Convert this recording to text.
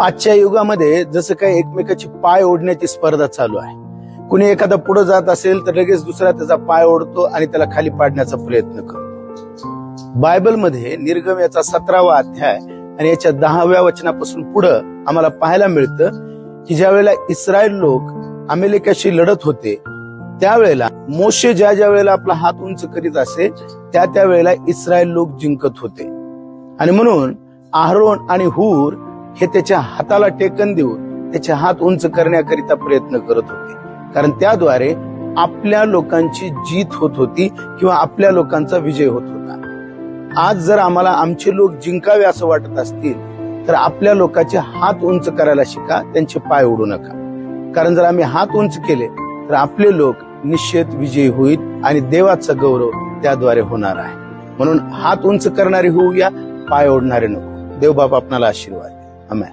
आजच्या युगामध्ये जसं काही एकमेकाची पाय ओढण्याची स्पर्धा चालू आहे. कुणी एखादा पुढे जात असेल तर लगेच दुसरा त्याचा पाय ओढतो आणि त्याला खाली पाडण्याचा प्रयत्न करतो. बायबलमध्ये निर्गम याचा सतरावा अध्याय आणि याच्या दहाव्या वचनापासून पुढं आम्हाला पाहायला मिळतं की ज्या वेळेला इस्रायल लोक अमेरिकेशी लढत होते त्यावेळेला मोशे ज्या ज्या वेळेला आपला हात उंच करीत असे त्या त्या वेळेला इस्रायल लोक जिंकत होते. आणि म्हणून आहरोन आणि हूर हे त्याच्या हाताला टेकन देऊन त्याचे हात उंच करण्याकरिता प्रयत्न करत होते. कारण त्याद्वारे आपल्या लोकांची जीत होत होती किंवा आपल्या लोकांचा विजय होत होता. आज जर आम्हाला आमचे लोक जिंकावे असं वाटत असतील तर आपल्या लोकांचे हात उंच करायला शिका त्यांचे पाय ओढू नका. कारण जर आम्ही हात उंच केले तर आपले लोक निश्चित विजयी होईल आणि देवाचा गौरव त्याद्वारे होणार आहे. म्हणून हात उंच करणारे होऊया पाय ओढणारे नको. देव बाप आपणाला आशीर्वाद. Amém.